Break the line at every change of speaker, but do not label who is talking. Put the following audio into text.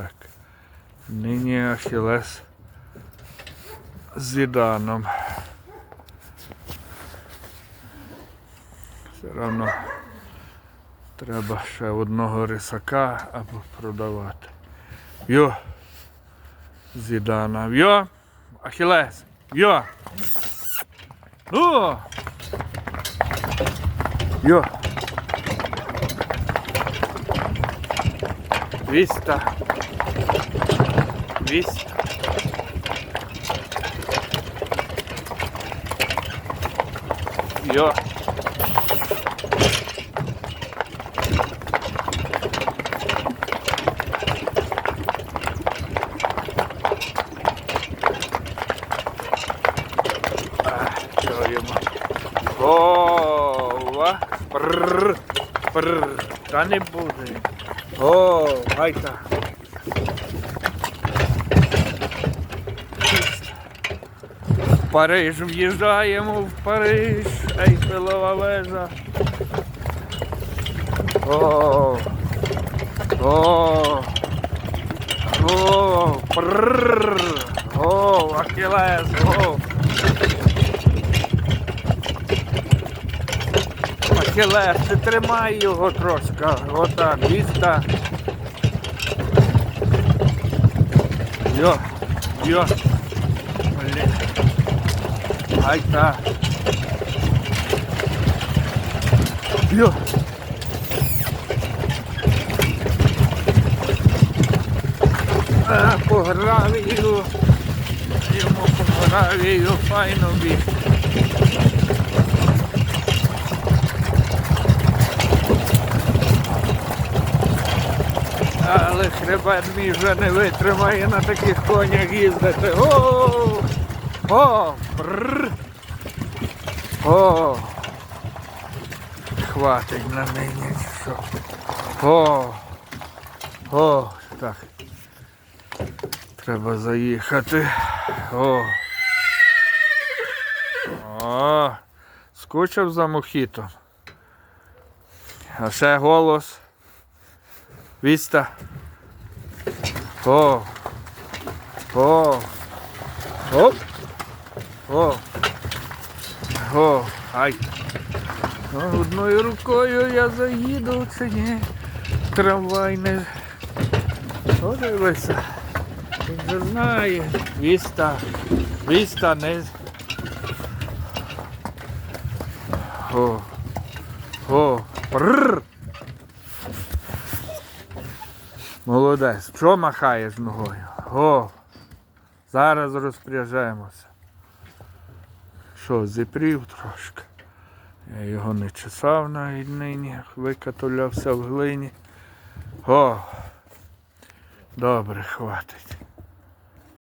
Так. Нині Ахілес з Зіданом. Все одно треба ще одного рисака або продавати. Йо! Зідана. Йо! Ахілес! Йо! Ну! Йо! Віста! Віста! Йо! Що йому? Ова! Прррр! Та не буде. О, гайка! Париж в'їжджаємо в Париж, Ейфелова вежа. О, о, о, прррр, о, Ахілес, о. Ахілес, ти тримай його трошки, отак, віста. Йо, йо. Ай так. Йо. А, по гравію. Йому по гравію файно біг. Але хребет мій вже не витримає на таких конях їздити. О! О! Бррр! О! Хватить на Що? О! О! Так. Треба заїхати. О! О! Скучив за мохітом. А ще голос. Віста. О. О. Оп. О. О. Ай. Одною рукою я заїду чи ні. Трамвай не. О. Він же знає. Віста. Віста не. О. О. Прррр. Молодець. Що махаєш ногою? О, зараз розпряжемося. Що, зіпрів трошки. Я його не чесав навіть нині, викатулявся в глині. О, добре, хватить.